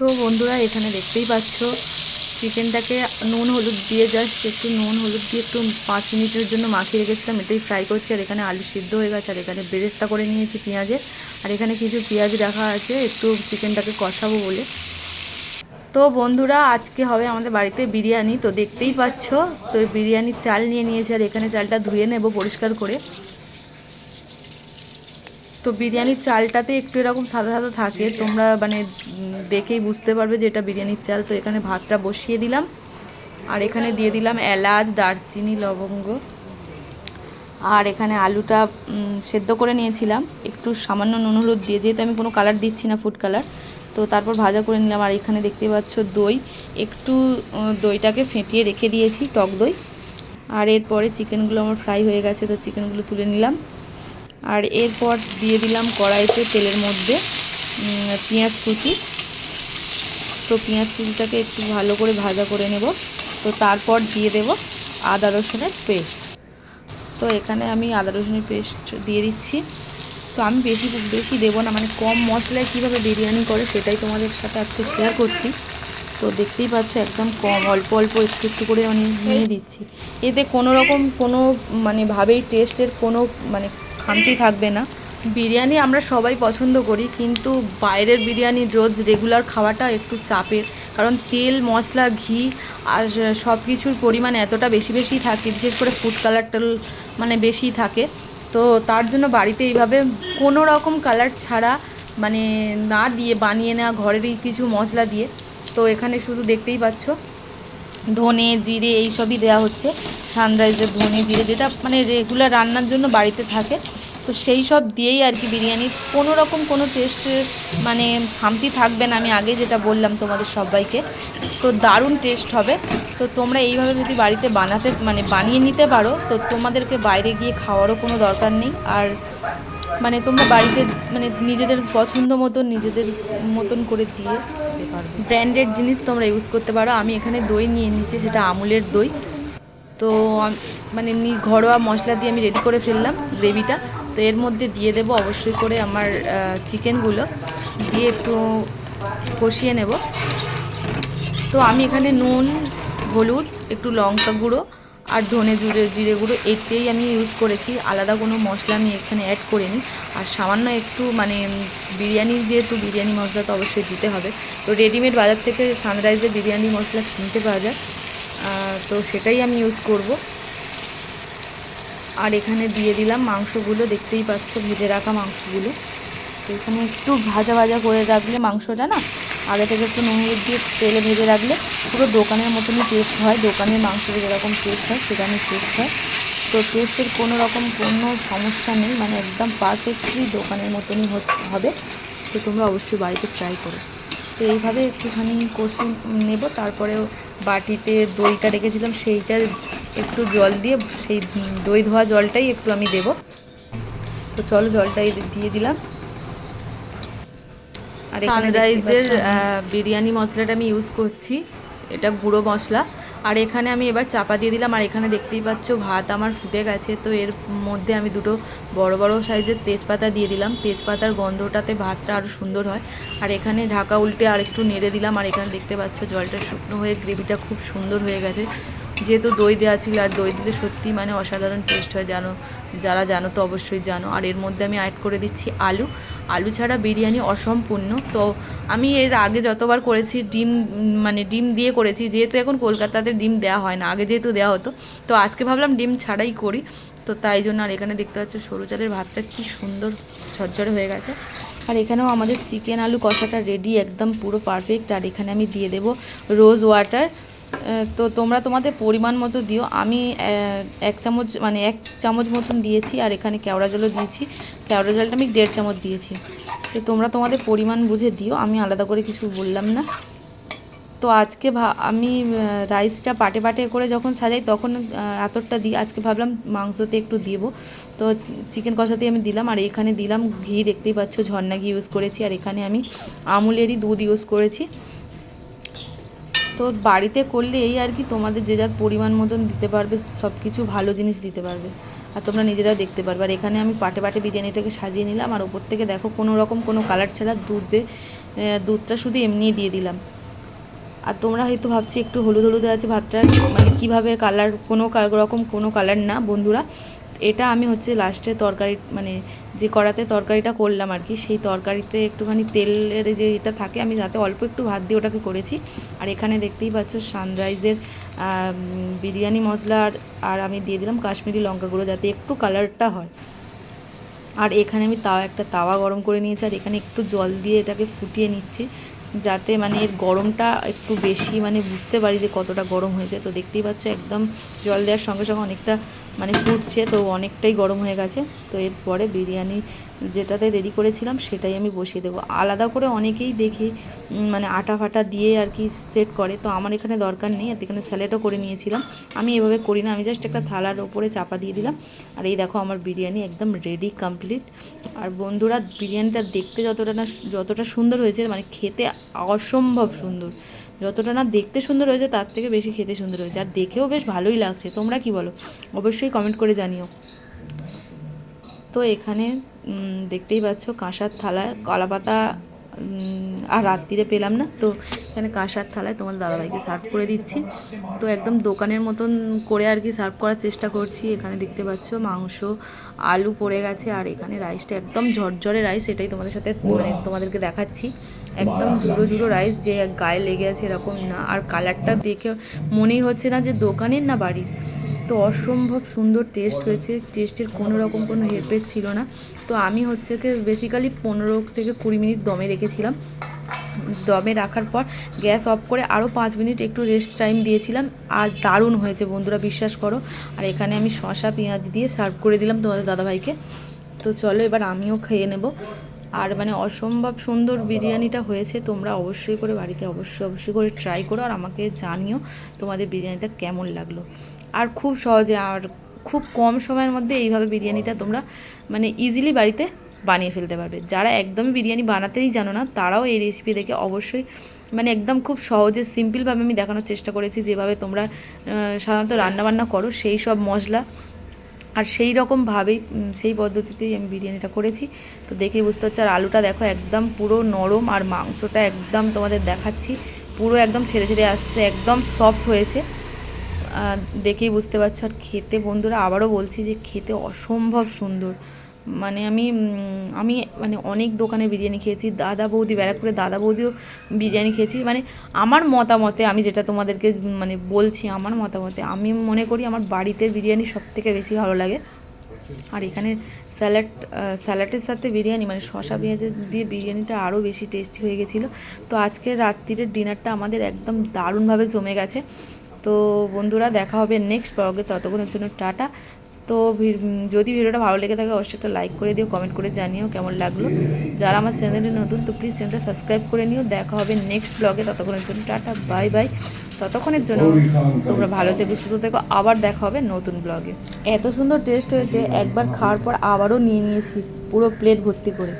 তো বন্ধুরা, এখানে দেখতেই পাচ্ছ চিকেনটাকে নুন, হলুদ দিয়ে জাস্ট একটু নুন, হলুদ দিয়ে একটু পাঁচ মিনিটের জন্য মাখিয়ে রেখেছিলাম। এটাই ফ্রাই করছি, আর এখানে আলু সিদ্ধ হয়ে গেছে, আর এখানে বেরেস্তা করে নিয়েছি পেঁয়াজে। আর এখানে কিছু পেঁয়াজ রাখা আছে, একটু চিকেনটাকে কষাবো বলে। তো বন্ধুরা, আজকে হবে আমাদের বাড়িতে বিরিয়ানি, তো দেখতেই পাচ্ছ, তো বিরিয়ানির চাল নিয়ে নিয়েছি, আর এখানে চালটা ধুয়ে নেব পরিষ্কার করে। তো বিরিয়ানির চালটাতে একটু এরকম সাদা সাদা থাকে। তোমরা মানে দেখেই বুঝতে পারবে যে এটা বিরিয়ানির চাল। তো এখানে ভাতটা বসিয়ে দিলাম। আর এখানে দিয়ে দিলাম এলাচ, দারচিনি, লবঙ্গ। আর এখানে আলুটা সেদ্ধ করে নিয়েছিলাম। একটু সামান্য নুন হলুদ দিয়ে, যেহেতু আমি কোনো কালার দিচ্ছি না ফুড কালার। তো তারপর ভাজা করে নিলাম। আর এখানে দেখতে পাচ্ছ দই। একটু দইটাকে ফেটিয়ে রেখে দিয়েছি, টক দই। আর এরপরে চিকেনগুলো আমার ফ্রাই হয়ে গেছে, তো চিকেনগুলো তুলে নিলাম। আর এরপর দিয়ে দিলাম কড়াইতে তেলের মধ্যে পেঁয়াজ কুচি। তো পেঁয়াজ কুচিটাকে একটু ভালো করে ভাজা করে নেব। তো তারপর দিয়ে দেব আদা রসুনের পেস্ট। তো এখানে আমি আদা রসুনের পেস্ট দিয়ে দিচ্ছি। তো আমি বেশি বেশি দেবো না মানে কম মশলায় কীভাবে বিরিয়ানি করে সেটাই তোমাদের সাথে আজকে শেয়ার করছি। তো দেখতেই পাচ্ছ একদম কম, অল্প অল্প একটু একটু করে আমি নিয়ে দিচ্ছি। এতে কোনো রকম কোনো মানে ভাবেই টেস্টের কোনো মানে খামতি থাকবে না। বিরিয়ানি আমরা সবাই পছন্দ করি, কিন্তু বাইরের বিরিয়ানি রোজ রেগুলার খাওয়াটা একটু চাপের। কারণ তেল, মশলা, ঘি আর সব কিছুর পরিমাণ এতটা বেশি বেশি থাকে, বিশেষ করে ফুড কালারটা মানে বেশি থাকে। তো তার জন্য বাড়িতে এইভাবে কোনো রকম কালার ছাড়া মানে না দিয়ে, বানিয়ে নেওয়া, ঘরেরই কিছু মশলা দিয়ে। তো এখানে শুধু দেখতেই পাচ্ছ। ধনে, জিরে এই সবই দেওয়া হচ্ছে। সানরাইজের ধনে, জিরে যেটা মানে রেগুলার রান্নার জন্য বাড়িতে থাকে। তো সেই সব দিয়েই আর কি বিরিয়ানির কোনো রকম কোনো টেস্টের মানে খামতি থাকবে না। আমি আগে যেটা বললাম তোমাদের সবাইকে। তো দারুণ টেস্ট হবে। তো তোমরা এইভাবে যদি বাড়িতে বানাতে মানে বানিয়ে নিতে পারো, তো তোমাদেরকে বাইরে গিয়ে খাওয়ারও কোনো দরকার নেই। আর মানে তোমরা বাড়িতে মানে নিজেদের পছন্দ মতন নিজেদের মতন করে দিয়ে ব্র্যান্ডেড জিনিস তোমরা ইউজ করতে পারো। আমি এখানে দই নিয়ে নিচ্ছি, সেটা আমুলের দই। তো মানে নি- ঘরোয়া মশলা দিয়ে আমি রেডি করে ফেললাম গ্রেভিটা। তো এর মধ্যে দিয়ে দেবো অবশ্যই করে আমার চিকেনগুলো। দিয়ে একটু কষিয়ে নেব। তো আমি এখানে নুন, হলুদ, একটু লঙ্কা গুঁড়ো আর ধনে জিরে জিরে গুঁড়ো এটাই আমি ইউজ করেছি। আলাদা কোনো মশলা আমি এখানে অ্যাড করিনি। আর সামান্য একটু মানে বিরিয়ানির যেহেতু বিরিয়ানি মশলা তো অবশ্যই দিতে হবে। তো রেডিমেড বাজার থেকে সানরাইজের বিরিয়ানি মশলা কিনতে পাওয়া যায়। তো সেটাই আমি ইউজ করব। আর এখানে দিয়ে দিলাম মাংসগুলো, দেখতেই পাচ্ছ, ভেজে রাখা মাংসগুলো। তো এখানে একটু ভাজা ভাজা করে রাখলে মাংসটা না আগে থেকে একটু নুন হলুদ দিয়ে তেলে ভেজে রাখলে পুরো দোকানের মতনই টেস্ট হয়, দোকানের মাংসের যেরকম টেস্ট হয় সেরকমই টেস্ট হয়। তো টেস্টের কোনো রকম কোনো সমস্যা নেই মানে একদম পারফেক্টলি দোকানের মতনই হবে। তো তোমরা অবশ্যই বাড়িতে ট্রাই করো। তো এইভাবে একটুখানি কষে নেব, তারপরেও বাটিতে দইটা রেখেছিলাম, সেইটা একটু জল দিয়ে, সেই দই ধোয়া জলটাই একটু আমি দেব। তো চলো জলটাই দিয়ে দিলাম। আর সানরাইজের বিরিয়ানি মশলাটা আমি ইউজ করছি। এটা গুঁড়ো মশলা। আর এখানে আমি এবার চাপা দিয়ে দিলাম। আর এখানে দেখতেই পাচ্ছ ভাত আমার ফুটে গেছে। তো এর মধ্যে আমি দুটো বড় বড় সাইজের তেজপাতা দিয়ে দিলাম। তেজপাতার গন্ধটাতে ভাতটা আরও সুন্দর হয়। আর এখানে ঢাকা উল্টে আর একটু নেড়ে দিলাম। আর এখানে দেখতে পাচ্ছ জলটা শুকনো হয়ে গ্রেভিটা খুব সুন্দর হয়ে গেছে। যেহেতু দই দেওয়া ছিল আর দই দিলে সত্যি মানে অসাধারণ টেস্ট হয় জানো যারা জানো তো অবশ্যই জানো। আর এর মধ্যে আমি অ্যাড করে দিচ্ছি আলু। আলু ছাড়া বিরিয়ানি অসম্পূর্ণ। তো আমি এর আগে যতবার করেছি, ডিম মানে ডিম দিয়ে করেছি, যেহেতু এখন কলকাতাতে ডিম দেওয়া হয় না, আগে যেহেতু দেওয়া হতো, তো আজকে ভাবলাম ডিম ছাড়াই করি। তো তাই জন্য আর এখানে দেখতে পাচ্ছ সরু চালের ভাতটা কি সুন্দর ঝরঝরে হয়ে গেছে। আর এখানেও আমাদের চিকেন আলু কষাটা রেডি একদম পুরো পারফেক্ট আর এখানে আমি দিয়ে দেব রোজ ওয়াটার তো তোমরা তোমাদের পরিমাণ মতো দিও। আমি এক চামচ মানে এক চামচ মতন দিয়েছি আর এখানে কেওড়া জলও দিয়েছি। কেওড়া জলটা আমি দেড় চামচ দিয়েছি। তো তোমরা তোমাদের পরিমাণ বুঝে দিও, আমি আলাদা করে কিছু বললাম না। তো আজকে আমি রাইসটা পাটে পাটে করে যখন সাজাই তখন আতরটা দিই। আজকে ভাবলাম মাংসতে একটু দিব। তো চিকেন কষাতে আমি দিলাম আর এখানে দিলাম ঘি। দেখতেই পাচ্ছ ঝর্ণা ঘি ইউজ করেছি। আর এখানে আমি আমুলেরই দুধ ইউজ করেছি। তো বাড়িতে করলে এই আর কি তোমাদের যে যার পরিমাণ মতন দিতে পারবে সব কিছু ভালো জিনিস দিতে পারবে। আর তোমরা নিজেরাও দেখতে পারবে। আর এখানে আমি পাটে পাটে বিরিয়ানিটাকে সাজিয়ে নিলাম। আর ওপর থেকে দেখো কোনো রকম কোনো কালার ছাড়া দুধে দুধটা শুধু এমনিই দিয়ে দিলাম। আর তোমরা হয়তো ভাবছি একটু হলুদ হলুদ আছে ভাতটা মানে কীভাবে কালার কোনো রকম কোনো কালার না বন্ধুরা। এটা আমি হচ্ছে লাস্টে তরকারি মানে যে কড়াতে তরকারিটা করলাম আর কি, সেই তরকারিতে একটুখানি তেলের যে এটা থাকে, আমি যাতে অল্প একটু ভাত দিয়ে ওটাকে করেছি। আর এখানে দেখতেই পাচ্ছ সানরাইজের বিরিয়ানি মশলা আর আর আমি দিয়ে দিলাম কাশ্মীরি লঙ্কা গুঁড়ো যাতে একটু কালারটা হয়। আর এখানে আমি তাওয়া একটা তাওয়া গরম করে নিয়েছি আর এখানে একটু জল দিয়ে এটাকে ফুটিয়ে নিচ্ছি, যাতে মানে এর গরমটা একটু বেশি মানে বুঝতে পারি যে কতটা গরম হয়েছে। তো দেখতেই পাচ্ছ একদম জল দেওয়ার সঙ্গে সঙ্গে অনেকটা মানে ফুটছে, তো অনেকটাই গরম হয়ে গেছে। তো এরপরে বিরিয়ানি যেটাতে রেডি করেছিলাম, সেটাই আমি বসিয়ে দেবো। আলাদা করে অনেকেই দেখি মানে আটা ফাটা দিয়ে আর কি সেট করে। তো আমার এখানে দরকার নেই আর এখানে স্যালাডও করে নিয়েছিলাম। আমি এভাবে করি না, আমি জাস্ট একটা থালার ওপরে চাপা দিয়ে দিলাম। আর এই দেখো আমার বিরিয়ানি একদম রেডি কমপ্লিট আর বন্ধুরা, বিরিয়ানিটা দেখতে যতটা না, যতটা সুন্দর হয়েছে মানে খেতে অসম্ভব সুন্দর। যতটা না দেখতে সুন্দর হয়েছে, তার থেকে বেশি খেতে সুন্দর হয়েছে। আর দেখেও বেশ ভালোই লাগছে। তোমরা কি বলো? অবশ্যই কমেন্ট করে জানিও। তো এখানে দেখতেই পাচ্ছ কাঁসার থালায় কলাপাতা আর রাত্রিরে পেলাম না। তো এখানে কাঁসার থালায় তোমার দাদাভাইকে সার্ভ করে দিচ্ছি। তো একদম দোকানের মতন করে আর কি সার্ভ করার চেষ্টা করছি। এখানে দেখতে পাচ্ছ মাংস, আলু পড়ে গেছে। আর এখানে রাইসটা একদম ঝরঝরে রাইস এটাই তোমাদের সাথে মানে তোমাদেরকে দেখাচ্ছি। একদম জুড়ো জুড়ো রাইস যে গায়ে লেগে আছে এরকম না। আর কালারটা দেখে মনেই হচ্ছে না যে দোকানের না বাড়ির তো অসম্ভব সুন্দর টেস্ট হয়েছে। টেস্টের কোনো রকম কোনো হেরফের ছিল না। তো আমি হচ্ছে কি বেসিক্যালি পনেরো থেকে কুড়ি মিনিট দমে রেখেছিলাম। দমে রাখার পর গ্যাস অফ করে আরও পাঁচ মিনিট একটু রেস্ট টাইম দিয়েছিলাম। আর দারুণ হয়েছে বন্ধুরা বিশ্বাস করো। আর এখানে আমি শসা পেঁয়াজ দিয়ে সার্ভ করে দিলাম তোমাদের দাদাভাইকে। তো চলো এবার আমিও খেয়ে নেব। আর মানে অসম্ভব সুন্দর বিরিয়ানিটা হয়েছে, তোমরা অবশ্যই করে বাড়িতে অবশ্যই অবশ্যই করে ট্রাই করো আর আমাকে জানিও তোমাদের বিরিয়ানিটা কেমন লাগল। আর খুব সহজে আর খুব কম সময়ের মধ্যে এইভাবে বিরিয়ানিটা তোমরা মানে ইজিলি বাড়িতে বানিয়ে ফেলতে পারবে। যারা একদমই বিরিয়ানি বানাতেই জানো না, তারাও এই রেসিপি দেখে অবশ্যই মানে একদম খুব সহজে সিম্পলভাবে আমি দেখানোর চেষ্টা করেছি, যেভাবে তোমরা সাধারণত রান্নাবান্না করো, সেই সব মশলা আর সেই রকমভাবেই সেই পদ্ধতিতেই আমি বিরিয়ানিটা করেছি। তো দেখেই বুঝতে হচ্ছে আর আলুটা দেখো একদম পুরো নরম, আর মাংসটা একদম তোমাদের দেখাচ্ছি। পুরো একদম ছেড়ে ছেড়ে আসছে, একদম সফট হয়েছে। দেখেই বুঝতে পারছ, আর খেতে বন্ধুরা আবারও বলছি যে খেতে অসম্ভব সুন্দর। মানে আমি আমি মানে অনেক দোকানে বিরিয়ানি খেয়েছি, দাদা বৌদি ব্যারাকপুরে দাদা বৌদিও বিরিয়ানি খেয়েছি। মানে আমার মতামতে আমি যেটা তোমাদেরকে মানে বলছি, আমার মতামতে আমি মনে করি আমার বাড়িতে বিরিয়ানি সব থেকে বেশি ভালো লাগে। আর এখানে স্যালাড স্যালাডের সাথে বিরিয়ানি মানে শশা পেঁয়াজের দিয়ে বিরিয়ানিটা আরও বেশি টেস্টি হয়ে গেছিল। তো আজকে রাত্রিরের ডিনারটা আমাদের একদম দারুণভাবে জমে গেছে। তো বন্ধুরা, দেখা হবে নেক্সট ব্লগে, ততক্ষণের জন্য টাটা। তো যদি ভিডিওটা ভালো লেগে থাকে অবশ্যই একটা লাইক করে দিও কমেন্ট করে জানিও কেমন লাগল। যারা আমার চ্যানেলে নতুন তো প্লিজ চ্যানেলটা সাবস্ক্রাইব করে নিও। দেখা হবে নেক্সট ব্লগে ততক্ষণের জন্য টাটা বাই বাই ততক্ষণের জন্য তোমরা ভালো থেকো, সুস্থ থেকো। আবার দেখা হবে নতুন ব্লগে এত সুন্দর টেস্ট হয়েছে, একবার খাওয়ার পর আবারও নিয়ে নিয়েছি, পুরো প্লেট ভর্তি করে।